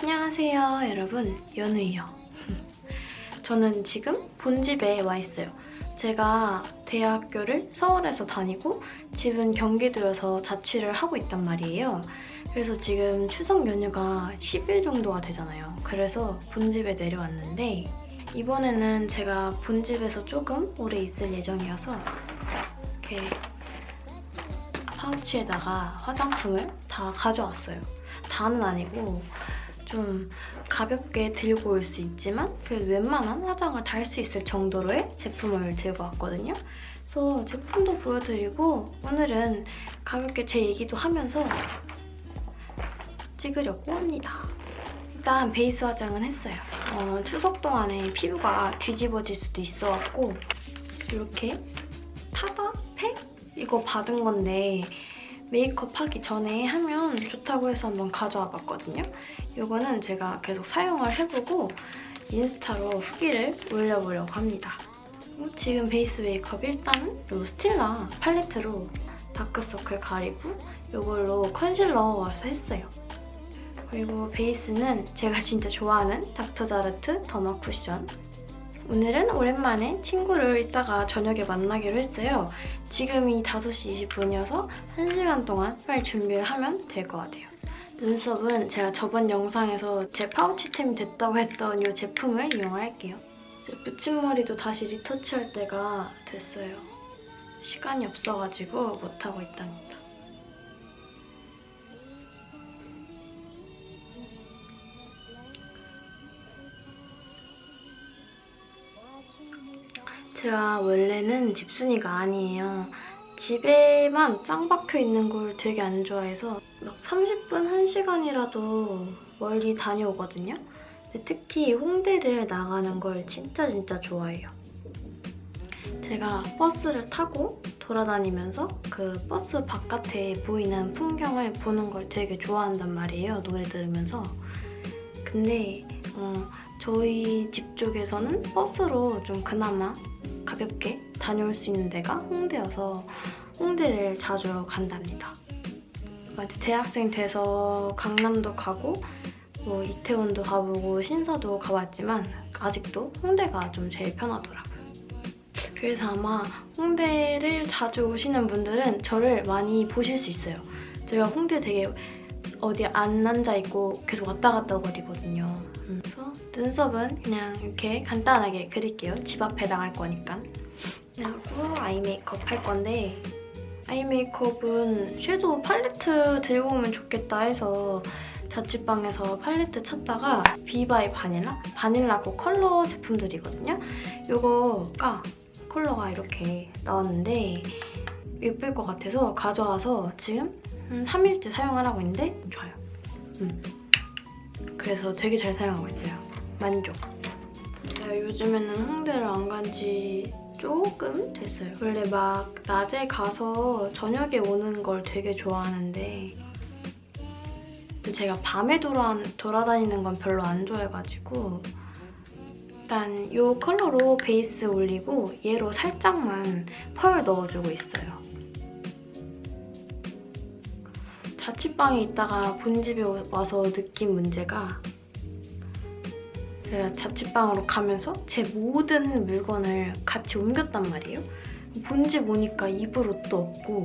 안녕하세요 여러분 연우예요 저는 지금 본집에 와 있어요 제가 대학교를 서울에서 다니고 집은 경기도여서 자취를 하고 있단 말이에요 그래서 지금 추석 연휴가 10일 정도가 되잖아요 그래서 본집에 내려왔는데 이번에는 제가 본집에서 조금 오래 있을 예정이어서 이렇게 파우치에다가 화장품을 다 가져왔어요 다는 아니고 좀 가볍게 들고 올 수 있지만 그래도 웬만한 화장을 다할수 있을 정도로의 제품을 들고 왔거든요. 그래서 제품도 보여드리고 오늘은 가볍게 제 얘기도 하면서 찍으려고 합니다. 일단 베이스 화장은 했어요. 어, 추석 동안에 피부가 뒤집어질 수도 있어갖고 이렇게 타다 팩 이거 받은 건데 메이크업 하기 전에 하면 좋다고 해서 한번 가져와 봤거든요. 이거는 제가 계속 사용을 해보고 인스타로 후기를 올려보려고 합니다. 어, 지금 베이스 메이크업 일단은 이 스틸라 팔레트로 다크서클 가리고 이걸로 컨실러 와서 했어요. 그리고 베이스는 제가 진짜 좋아하는 닥터자르트 더마 쿠션 오늘은 오랜만에 친구를 이따가 저녁에 만나기로 했어요. 지금이 5시 20분이어서 1시간 동안 빨리 준비를 하면 될 것 같아요. 눈썹은 제가 저번 영상에서 제 파우치템이 됐다고 했던 이 제품을 이용할게요. 붙임머리도 다시 리터치할 때가 됐어요. 시간이 없어가지고 못하고 있답니다. 제가 원래는 집순이가 아니에요. 집에만 짱 박혀 있는 걸 되게 안 좋아해서 막 30분, 1시간이라도 멀리 다녀오거든요. 특히 홍대를 나가는 걸 진짜 진짜 좋아해요. 제가 버스를 타고 돌아다니면서 그 버스 바깥에 보이는 풍경을 보는 걸 되게 좋아한단 말이에요. 노래 들으면서. 근데 어, 저희 집 쪽에서는 버스로 좀 그나마 가볍게 다녀올 수 있는 데가 홍대여서 홍대를 자주 간답니다. 대학생 돼서 강남도 가고 뭐 이태원도 가보고 신사도 가봤지만 아직도 홍대가 좀 제일 편하더라고요. 그래서 아마 홍대를 자주 오시는 분들은 저를 많이 보실 수 있어요. 제가 홍대 되게 어디 안 앉아 있고 계속 왔다 갔다 거리거든요. 음, 그래서 눈썹은 그냥 이렇게 간단하게 그릴게요. 집 앞에 나갈 거니까. 그리고 아이 메이크업 할 건데 아이 메이크업은 섀도우 팔레트 들고 오면 좋겠다 해서 자취방에서 팔레트 찾다가 비바이 바닐라? 바닐라고 컬러 제품들이거든요. 이거가 컬러가 이렇게 나왔는데 예쁠 것 같아서 가져와서 지금 한 3일째 사용을 하고 있는데 좋아요. 음. 그래서 되게 잘 사용하고 있어요. 만족. 제가 요즘에는 홍대를 안 간지 조금 됐어요. 원래 막 낮에 가서 저녁에 오는 걸 되게 좋아하는데 제가 밤에 돌아, 돌아다니는 건 별로 안 좋아해가지고 일단 이 컬러로 베이스 올리고 얘로 살짝만 펄 넣어주고 있어요. 자취방에 있다가 본집에 와서 느낀 문제가 제가 자취방으로 가면서 제 모든 물건을 같이 옮겼단 말이에요. 본집 오니까 입을 옷도 없고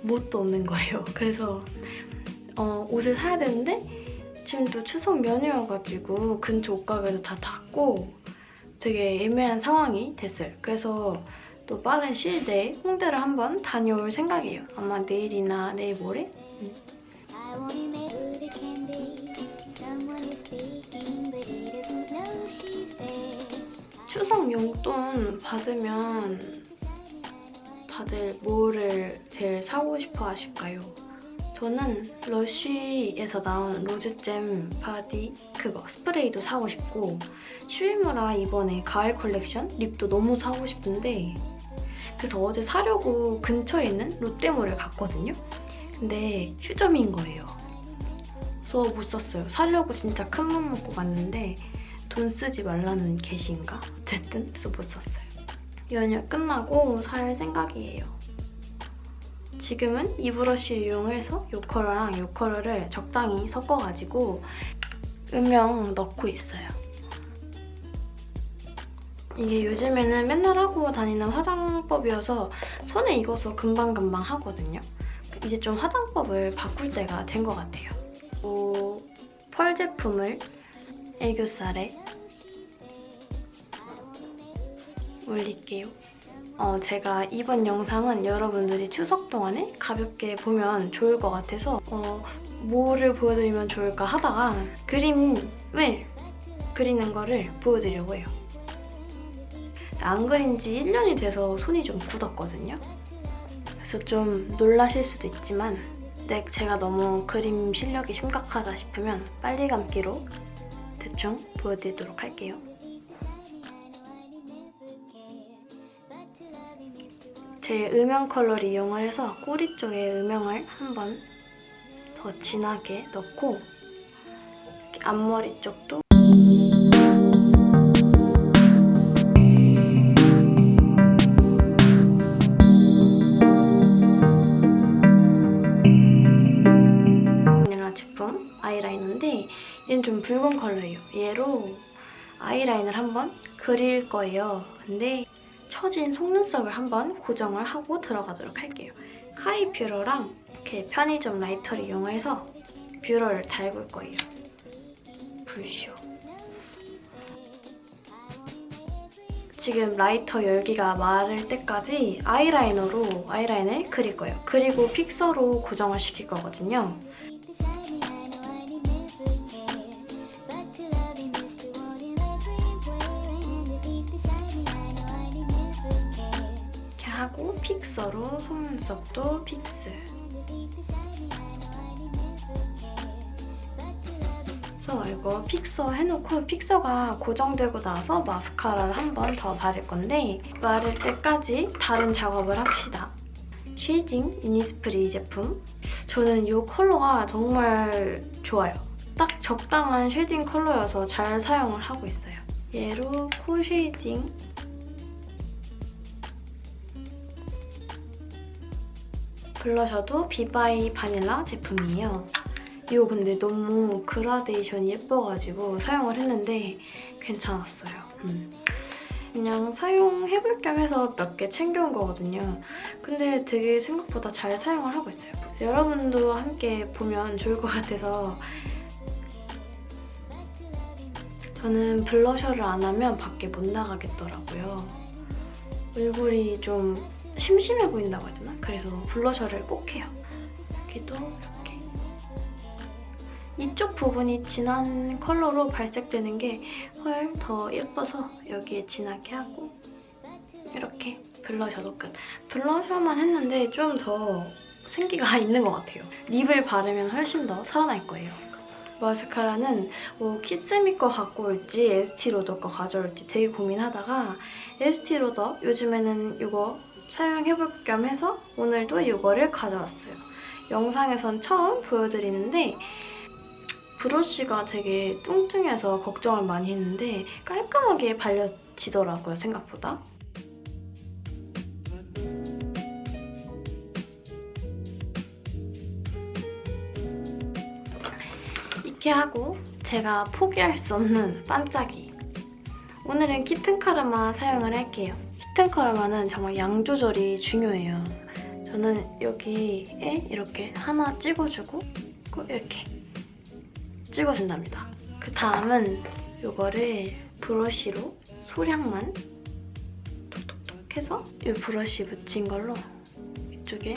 뭣도 없는 거예요. 그래서 어, 옷을 사야 되는데 지금 또 추석 연휴여가지고 근처 옷가게도 다 닫고 되게 애매한 상황이 됐어요. 그래서 또 빠른 시일 내에 홍대를 한번 다녀올 생각이에요. 아마 내일이나 내일 모레? 추석 용돈 받으면 다들 뭐를 제일 사고 싶어 하실까요? 저는 러쉬에서 나온 로즈잼 바디 그거 스프레이도 사고 싶고 슈이무라 이번에 가을 컬렉션 립도 너무 사고 싶은데 그래서 어제 사려고 근처에 있는 롯데몰을 갔거든요. 근데 휴점인 거예요. 그래서 못 샀어요. 사려고 진짜 큰 맘 먹고 갔는데 돈 쓰지 말라는 게시인가? 어쨌든 그래서 못 샀어요. 연휴 끝나고 살 생각이에요. 지금은 이 브러쉬를 이용해서 이 컬러랑 이 컬러를 적당히 섞어가지고 음영 넣고 있어요. 이게 요즘에는 맨날 하고 다니는 화장법이어서 손에 익어서 금방금방 하거든요. 이제 좀 화장법을 바꿀 때가 된 것 같아요. 오, 펄 제품을 애교살에 올릴게요. 어, 제가 이번 영상은 여러분들이 추석 동안에 가볍게 보면 좋을 것 같아서 어, 뭐를 보여드리면 좋을까 하다가 그림을 그리는 거를 보여드리려고 해요. 안 그린 지 1년이 돼서 손이 좀 굳었거든요. 그래서 좀 놀라실 수도 있지만 네, 제가 너무 그림 실력이 심각하다 싶으면 빨리 감기로 대충 보여드리도록 할게요. 제 음영 컬러를 이용을 해서 꼬리 쪽에 음영을 한번 더 진하게 넣고 앞머리 쪽도 좀 붉은 컬러예요. 얘로 아이라인을 한번 그릴 거예요. 근데 처진 속눈썹을 한번 고정을 하고 들어가도록 할게요. 카이 뷰러랑 이렇게 편의점 라이터를 이용해서 뷰러를 달굴 거예요. 불쇼. 지금 라이터 열기가 마를 때까지 아이라이너로 아이라인을 그릴 거예요. 그리고 픽서로 고정을 시킬 거거든요. 픽서로 속눈썹도 픽스. 이거 픽서 해놓고 픽서가 고정되고 나서 마스카라를 한 번 더 바를 건데 마를 때까지 다른 작업을 합시다. 쉐이딩 이니스프리 제품. 저는 이 컬러가 정말 좋아요. 딱 적당한 쉐이딩 컬러여서 잘 사용을 하고 있어요. 얘로 코 쉐이딩 블러셔도 비바이 바닐라 제품이에요. 이거 근데 너무 그라데이션이 예뻐가지고 사용을 했는데 괜찮았어요. 음. 그냥 사용해볼 겸 해서 몇 개 챙겨온 거거든요. 근데 되게 생각보다 잘 사용을 하고 있어요. 여러분도 함께 보면 좋을 것 같아서 저는 블러셔를 안 하면 밖에 못 나가겠더라고요. 얼굴이 좀 심심해 보인다고 해야 되나? 그래서 블러셔를 꼭 해요. 여기도 이렇게. 이쪽 부분이 진한 컬러로 발색되는 게헐더 예뻐서 여기에 진하게 하고 이렇게 블러셔도 끝. 블러셔만 했는데 좀 더 생기가 있는 것 같아요. 립을 바르면 훨씬 더 살아날 거예요. 마스카라는 뭐 키스미 거 갖고 올지 에스티로더 거 가져올지 되게 고민하다가 에스티로더 요즘에는 이거 사용해볼 겸 해서 오늘도 이거를 가져왔어요. 영상에선 처음 보여드리는데 브러쉬가 되게 뚱뚱해서 걱정을 많이 했는데 깔끔하게 발려지더라고요, 생각보다. 이렇게 하고 제가 포기할 수 없는 반짝이. 오늘은 키튼 카르마 사용을 할게요. 카르마는 정말 양 조절이 중요해요. 저는 여기에 이렇게 하나 찍어주고 꼭 이렇게 찍어준답니다. 그 다음은 이거를 브러쉬로 소량만 톡톡톡 해서 이 브러쉬 묻힌 걸로 이쪽에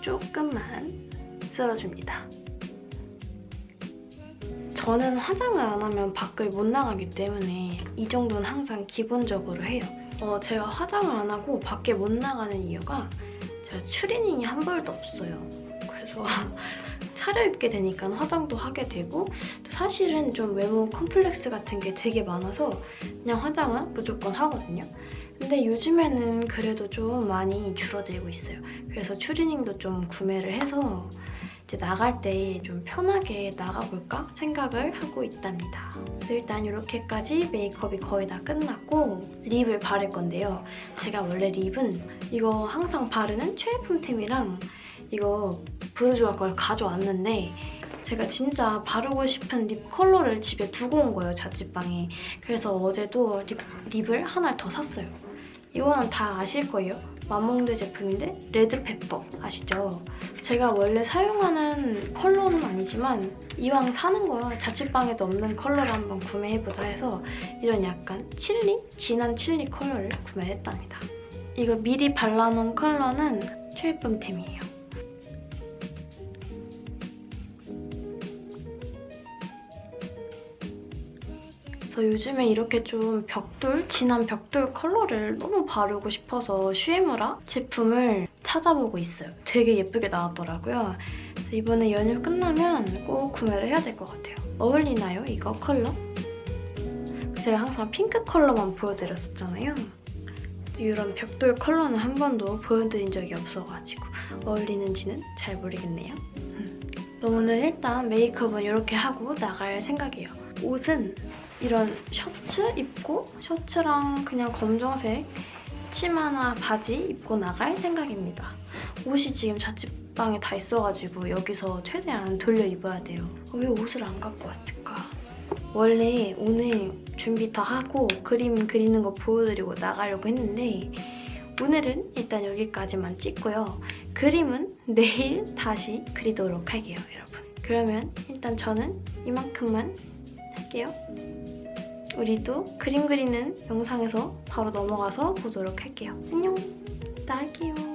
조금만 쓸어줍니다. 저는 화장을 안 하면 밖을 못 나가기 때문에 이 정도는 항상 기본적으로 해요. 어, 제가 화장을 안 하고 밖에 못 나가는 이유가 제가 추리닝이 한 벌도 없어요. 그래서 차려입게 되니까 화장도 하게 되고 사실은 좀 외모 컴플렉스 같은 게 되게 많아서 그냥 화장은 무조건 하거든요. 근데 요즘에는 그래도 좀 많이 줄어들고 있어요. 그래서 추리닝도 좀 구매를 해서 이제 나갈 때 좀 편하게 나가볼까 생각을 하고 있답니다. 일단 이렇게까지 메이크업이 거의 다 끝났고 립을 바를 건데요. 제가 원래 립은 이거 항상 바르는 최애품템이랑 이거 부르주아 걸 가져왔는데 제가 진짜 바르고 싶은 립 컬러를 집에 두고 온 거예요, 자취방에. 그래서 어제도 립, 립을 하나 더 샀어요. 이거는 다 아실 거예요. 마몽드 제품인데 레드 페퍼 아시죠? 제가 원래 사용하는 컬러는 아니지만 이왕 사는 거 자취방에도 없는 컬러를 한번 구매해보자 해서 이런 약간 칠리? 진한 칠리 컬러를 구매했답니다. 이거 미리 발라놓은 컬러는 최애품템이에요. 그래서 요즘에 이렇게 좀 벽돌, 진한 벽돌 컬러를 너무 바르고 싶어서 슈에무라 제품을 찾아보고 있어요. 되게 예쁘게 나왔더라고요. 그래서 이번에 연휴 끝나면 꼭 구매를 해야 될 것 같아요. 어울리나요, 이거 컬러? 제가 항상 핑크 컬러만 보여드렸었잖아요. 이런 벽돌 컬러는 한 번도 보여드린 적이 없어가지고 어울리는지는 잘 모르겠네요. 오늘 일단 메이크업은 이렇게 하고 나갈 생각이에요. 옷은 이런 셔츠 입고 셔츠랑 그냥 검정색 치마나 바지 입고 나갈 생각입니다. 옷이 지금 자취방에 다 있어가지고 여기서 최대한 돌려 입어야 돼요. 어, 왜 옷을 안 갖고 왔을까? 원래 오늘 준비 다 하고 그림 그리는 거 보여드리고 나가려고 했는데 오늘은 일단 여기까지만 찍고요. 그림은 내일 다시 그리도록 할게요, 여러분. 그러면 일단 저는 이만큼만 할게요. 우리도 그림 그리는 영상에서 바로 넘어가서 보도록 할게요. 안녕! 나갈게요.